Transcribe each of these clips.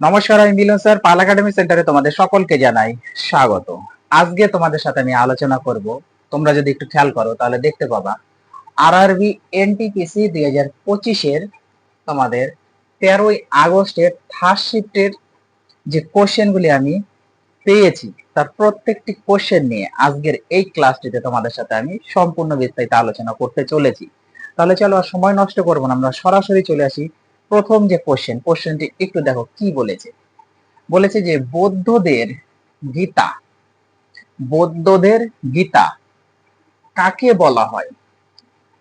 নমস্কার, আমি মিলন স্যার, পাল একাডেমি সেন্টারে তোমাদের সকলকে জানাই স্বাগত। আজকে তোমাদের সাথে আমি আলোচনা করব। তোমরা যদি একটু খেয়াল করো, তাহলে দেখতে পাবা। আর আর আরআরবি এনটিপিসি দুই হাজার পঁচিশের তোমাদের তেরোই আগস্টের থার্ড শিফটের যে কোশ্চেনগুলি আমি পেয়েছি, তার প্রত্যেকটি কোশ্চেন নিয়ে আজকের এই ক্লাসটিতে তোমাদের সাথে আমি সম্পূর্ণ বিস্তারিত আলোচনা করতে চলেছি। তাহলে চলো আর সময় নষ্ট করব না, আমরা সরাসরি চলে আসি প্রথম যে কোশ্চেন কোশ্চেনটি একটু দেখো, কি বলেছে? বলেছে যে বৌদ্ধদের গীতা বৌদ্ধদের গীতা কাকে বলা হয়?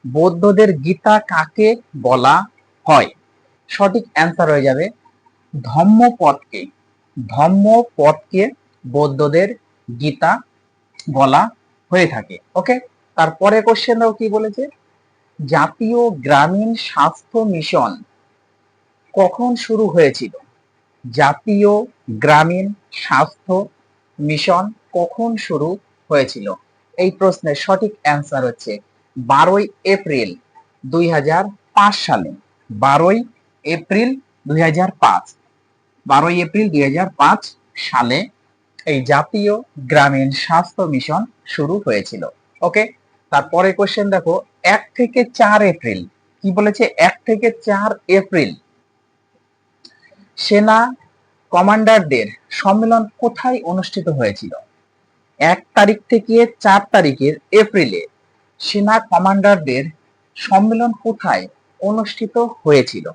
বৌদ্ধদের গীতা কাকে বলা হয়? সঠিক অ্যান্সার হয়ে যাবে ধম্মপদকে ধম্মপদকে বৌদ্ধদের গীতা বলা হয়ে থাকে। ওকে তারপরে কোশ্চেন দাও কি বলেছে? জাতীয় গ্রামীণ স্বাস্থ্য মিশন কখন শুরু হয়েছিল? জাতীয় গ্রামীণ স্বাস্থ্য মিশন কখন শুরু হয়েছিল? এই প্রশ্নের সঠিক অ্যান্সার হচ্ছে বারোই এপ্রিল দুই হাজার পাঁচ সালে। বারোই এপ্রিল দুই হাজার পাঁচ। বারোই এপ্রিল দুই হাজার পাঁচ সালে এই জাতীয় গ্রামীণ স্বাস্থ্য মিশন শুরু হয়েছিল। ওকে তারপরে কোশ্চেন দেখো, এক থেকে চার এপ্রিল। কি বলেছে? এক থেকে চার এপ্রিল। সেনা কমান্ডারদের সম্মেলন কোথায় অনুষ্ঠিত হয়েছিল? এক তারিখ থেকে চার তারিখের এপ্রিলে সেনা কমান্ডারদের সম্মেলন কোথায় অনুষ্ঠিত হয়েছিল?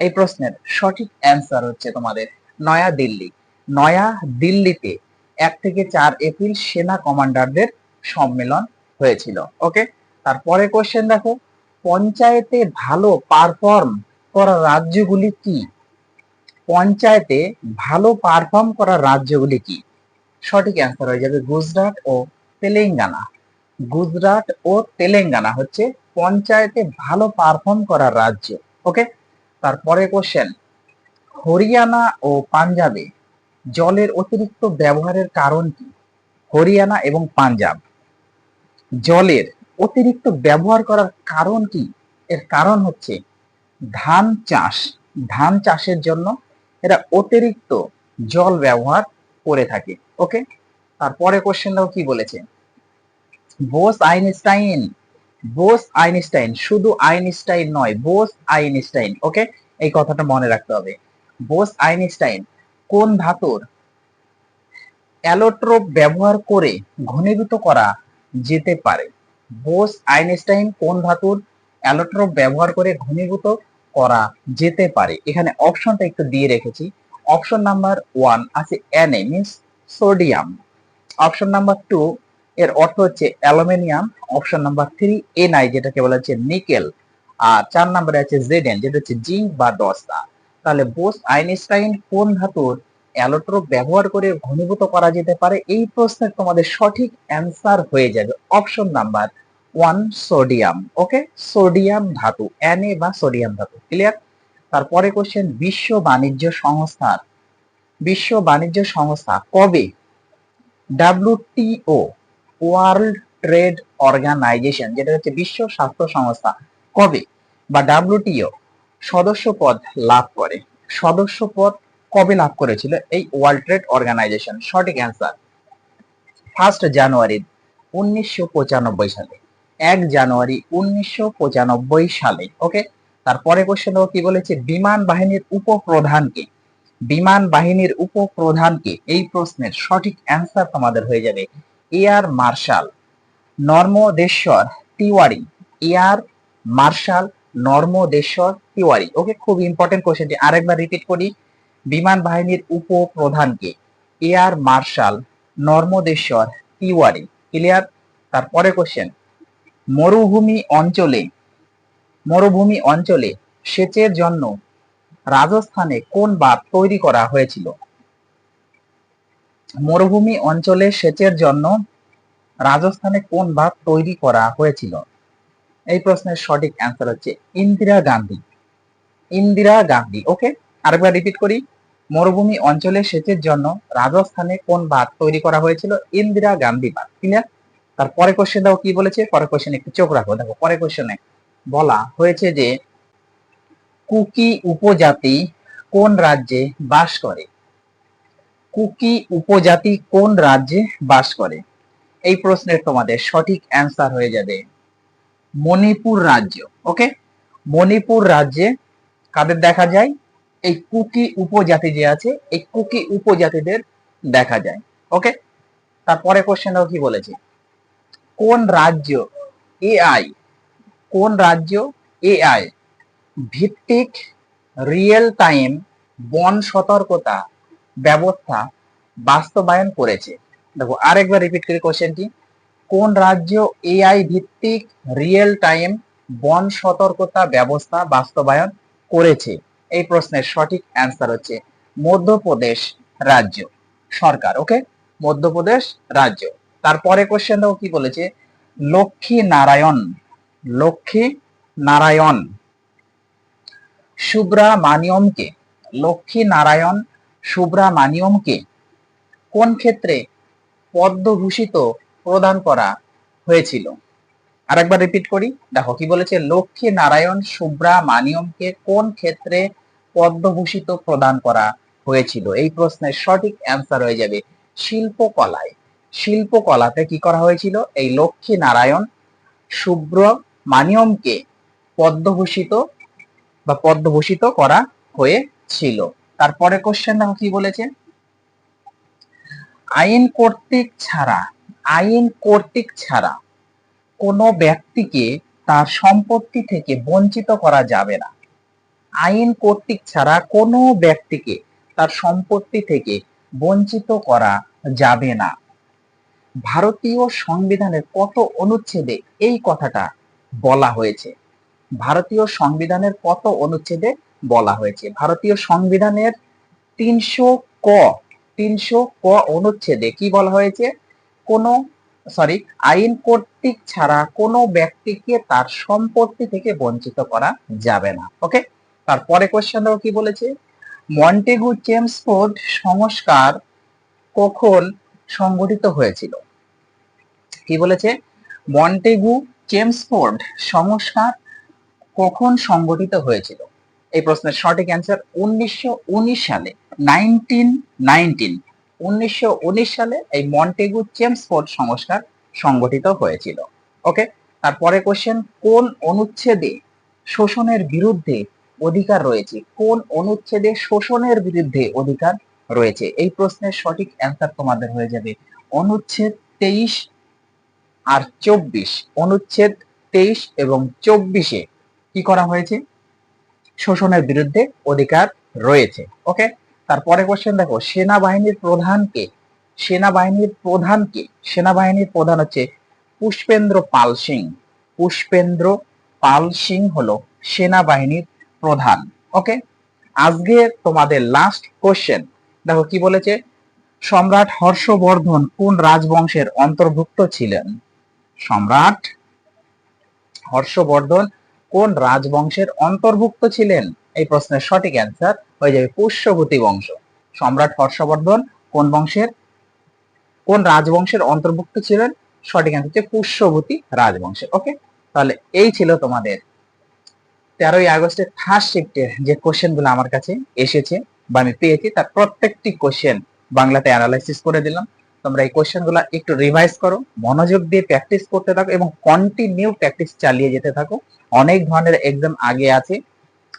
এই প্রশ্নের সঠিক অ্যান্সার হচ্ছে তোমাদের নয়া দিল্লি নয়া দিল্লিতে এক থেকে চার এপ্রিল সেনা কমান্ডারদের সম্মেলন হয়েছিল। ওকে? তারপরে কোশ্চেন দেখো। পঞ্চায়েতে ভালো পারফর্ম করা রাজ্যগুলি কি? পঞ্চায়েতে ভালো পারফর্ম করা রাজ্যগুলি কি? সঠিক অ্যান্সার হয়ে যাবে গুজরাট ও তেলেঙ্গানা। গুজরাট ও তেলেঙ্গানা হচ্ছে পঞ্চায়েতে ভালো পারফর্ম করা রাজ্য ওকে তারপরে কোশ্চেন হরিয়ানা ও পাঞ্জাবে জলের অতিরিক্ত ব্যবহারের কারণ কি? হরিয়ানা এবং পাঞ্জাব। জলের অতিরিক্ত ব্যবহার করার কারণ কি? এর কারণ হচ্ছে ধান চাষ, ধান চাষের জন্য এরা অতিরিক্ত জল ব্যবহার করে থাকে ওকে তারপরে কোশ্চেনটাও কি বলেছে? বোস আইনস্টাইন বোস আইনস্টাইন, শুধু আইনস্টাইন নয়, বোস আইনস্টাইন ওকে এই কথাটা মনে রাখতে হবে। বোস আইনস্টাইন, কোন ধাতুর অ্যালোট্রোপ ব্যবহার করে ঘনীভূত করা যেতে পারে? বোস আইনস্টাইন কোন ধাতুর অ্যালোট্রোপ ব্যবহার করে ঘনীভূত করা যেতে পারে। এখানে অপশনটা একটু দিয়ে রেখেছি। অপশন নাম্বার ওয়ান আছে NA means sodium option number two এর অর্থ হচ্ছে aluminium option number three NI যেটাকে বলা হচ্ছে নিকেল আর চার নম্বরে আছে জেডেন যেটা হচ্ছে জিঙ্ক বা দস্তা। তাহলে বোস আইনস্টাইন কোন ধাতুর অ্যালোট্রোপ ব্যবহার করে ঘনীভূত করা যেতে পারে? এই প্রশ্নের তোমাদের সঠিক অ্যান্সার হয়ে যাবে। Option number one sodium okay sodium ধাতু এনএ বা সোডিয়াম ধাতু ক্লিয়ার তারপরে কোশ্চেন বিশ্ব বাণিজ্য সংস্থার বিশ্ব বাণিজ্য সংস্থা কবে? ডাব্লিউটিও ওয়ার্ল্ড ট্রেড অর্গানাইজেশন যেটা হচ্ছে বিশ্ব স্বাস্থ্য সংস্থা, কবে? বা ডাব্লিউটিও সদস্য পদ লাভ করে। সদস্য পদ কবে লাভ করেছিল? এই ওয়ার্ল্ড ট্রেড অর্গানাইজেশন সঠিক অ্যান্সার ফার্স্ট জানুয়ারি উনিশশো পঁচানব্বই সালে। এক জানুয়ারি উনিশশো পঁচানব্বই সালে ওকে তারপরে কোশ্চেন কি বলেছে? বিমান বাহিনীর উপপ্রধানকে বিমান বাহিনীর উপপ্রধানকে এই প্রশ্নের সঠিক অ্যান্সার তোমাদের হয়ে যাবে air marshal Narmdeshwar Tiwari. Air marshal Narmdeshwar Tiwari okay খুব ইম্পর্টেন্ট কোশ্চেনটি আরেকবার রিপিট করি। বিমান বাহিনীর উপপ্রধানকে air marshal Narmdeshwar Tiwari. Clear তারপরে কোশ্চেন মরুভূমি অঞ্চলে মরুভূমি অঞ্চলে সেচের জন্য রাজস্থানে কোন বাঁধ তৈরি করা হয়েছিল? মরুভূমি অঞ্চলে সেচের জন্য রাজস্থানে কোন বাঁধ তৈরি করা হয়েছিল? এই প্রশ্নের সঠিক অ্যান্সার হচ্ছে ইন্দিরা গান্ধী। ইন্দিরা গান্ধী ওকে আরেকবার রিপিট করি। মরুভূমি অঞ্চলে সেচের জন্য রাজস্থানে কোন বাঁধ তৈরি করা হয়েছিল? ইন্দিরা গান্ধী বাঁধ ক্লিয়ার তার পরে কোশ্চেন দাও কি বলেছে? পরে কোশ্চেন একটু চোখ রাখো। দেখো পরে কোশ্চেনে বলা হয়েছে যে, কুকি উপজাতি কোন রাজ্যে বাস করে? কুকি উপজাতি কোন রাজ্যে বাস করে? এই প্রশ্নের তোমাদের সঠিক অ্যান্সার হয়ে যাবে মণিপুর রাজ্য ওকে মণিপুর রাজ্যে কাদের দেখা যায়? এই কুকি উপজাতি যে আছে, এই কুকি উপজাতিদের দেখা যায় ওকে তারপরে কোশ্চেনটাও কি বলেছে? কোন রাজ্য এআই কোন রাজ্য এআই ভিত্তিক রিয়েল টাইম বন সতর্কতা ব্যবস্থা বাস্তবায়ন করেছে। দেখো, আরেকবার রিপিট করি কোশ্চেনটি কোন রাজ্য এআই ভিত্তিক রিয়েল টাইম বন সতর্কতা ব্যবস্থা বাস্তবায়ন করেছে? এই প্রশ্নের সঠিক অ্যান্সার হচ্ছে মধ্যপ্রদেশ রাজ্য সরকার ওকে মধ্যপ্রদেশ রাজ্য। তারপরে কোশ্চেনটাও কি বলেছে? লক্ষ্মী নারায়ণ লক্ষ্মী নারায়ণ। সুব্রামানিয়মকে, লক্ষ্মী নারায়ণ, সুব্রামানিয়মকে কোন ক্ষেত্রে পদ্মভূষিত প্রদান করা হয়েছিল? আরেকবার রিপিট করি, দেখো কি বলেছে? লক্ষ্মী নারায়ণ, সুব্রামানিয়মকে কোন ক্ষেত্রে পদ্মভূষিত প্রদান করা হয়েছিল? এই প্রশ্নের সঠিক অ্যান্সার হয়ে যাবে শিল্পকলায়। শিল্পকলাতে কি করা হয়েছিল? এই লক্ষ্মী নারায়ণ সুব্রমানিয়মকে পদ্মভূষিত বা পদ্মভূষিত করা হয়েছিল। তারপরে কোশ্চেন দেখো কি বলেছে? আইন কর্তৃক ছাড়া, আইন কর্তৃক ছাড়া কোনো ব্যক্তিকে তার সম্পত্তি থেকে বঞ্চিত করা যাবে না। আইন কর্তৃক ছাড়া কোনো ব্যক্তিকে তার সম্পত্তি থেকে বঞ্চিত করা যাবে না। ভারতীয় সংবিধানের কত অনুচ্ছেদে এই কথাটা বলা হয়েছে? ভারতীয় সংবিধানের কত অনুচ্ছেদে বলা হয়েছে? ভারতীয় সংবিধানের তিনশো ক তিনশো ক অনুচ্ছেদে কি বলা হয়েছে? কোনো সরি আইন কর্তৃক ছাড়া কোনো ব্যক্তিকে তার সম্পত্তি থেকে বঞ্চিত করা যাবে না। ওকে তারপরে কোশ্চেন দেখো কি বলেছে? মন্টেগু চেমসফোর্ড সংস্কার কখন সংগঠিত হয়েছিল। কি বলেছে? মন্টেগু চেমসফোর্ড সংস্কার কখন সংগঠিত হয়েছিল? এই প্রশ্নের সঠিক অ্যান্সার উনিশশো সালে নাইনটিন নাইনটিন উনিশশো সালে এই মন্টেগু চেমসফোর্ড সংস্কার সংগঠিত হয়েছিল। ওকে? তারপরে কোশ্চেন কোন অনুচ্ছেদে শোষণের বিরুদ্ধে অধিকার রয়েছে? কোন অনুচ্ছেদে শোষণের বিরুদ্ধে অধিকার রয়েছে। এই প্রশ্নের সঠিক অ্যান্সার তোমাদের হয়ে যাবে অনুচ্ছেদ তেইশ আর চব্বিশ। অনুচ্ছেদ তেইশ এবং চব্বিশে কি করা হয়েছে? শোষণের বিরুদ্ধে অধিকার রয়েছে। ওকে? তারপরে কোশ্চেন দেখো, সেনাবাহিনীর প্রধানকে সেনাবাহিনীর প্রধানকে সেনাবাহিনীর প্রধান হচ্ছে পুষ্পেন্দ্র পাল সিং। পুষ্পেন্দ্র পাল সিং হলো সেনাবাহিনীর প্রধান। ওকে? আজকে তোমাদের লাস্ট কোশ্চেন দেখো কি বলেছে? সম্রাট হর্ষবর্ধন কোন রাজবংশের অন্তর্ভুক্ত ছিলেন? সম্রাট হর্ষবর্ধন কোন রাজবংশের অন্তর্ভুক্ত ছিলেন? এই প্রশ্নের সঠিক অ্যান্সার হয়ে যাবে পুষ্যভূতি বংশ। সম্রাট হর্ষবর্ধন কোন বংশের, কোন রাজবংশের অন্তর্ভুক্ত ছিলেন? সঠিক অ্যান্সার হচ্ছে পুষ্যভূতি রাজবংশের। ওকে তাহলে এই ছিল তোমাদের তেরোই আগস্টের ফার্স্ট শিফটের যে কোশ্চেনগুলো আমার কাছে এসেছে। আমি পেয়েছি, তার প্রত্যেকটি কোশ্চেন বাংলাতে অ্যানালাইসিস করে দিলাম। তোমরা এই কোশ্চেনগুলো একটু রিভাইজ করো, মনোযোগ দিয়ে প্র্যাকটিস করতে থাকো এবং কন্টিনিউ প্র্যাকটিস চালিয়ে যেতে থাকো। অনেক ধরনের এক্সাম আগে আছে।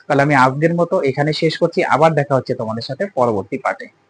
তাহলে আমি আজকের মতো এখানে শেষ করছি। আবার দেখা হচ্ছে তোমাদের সাথে পরবর্তী পার্টে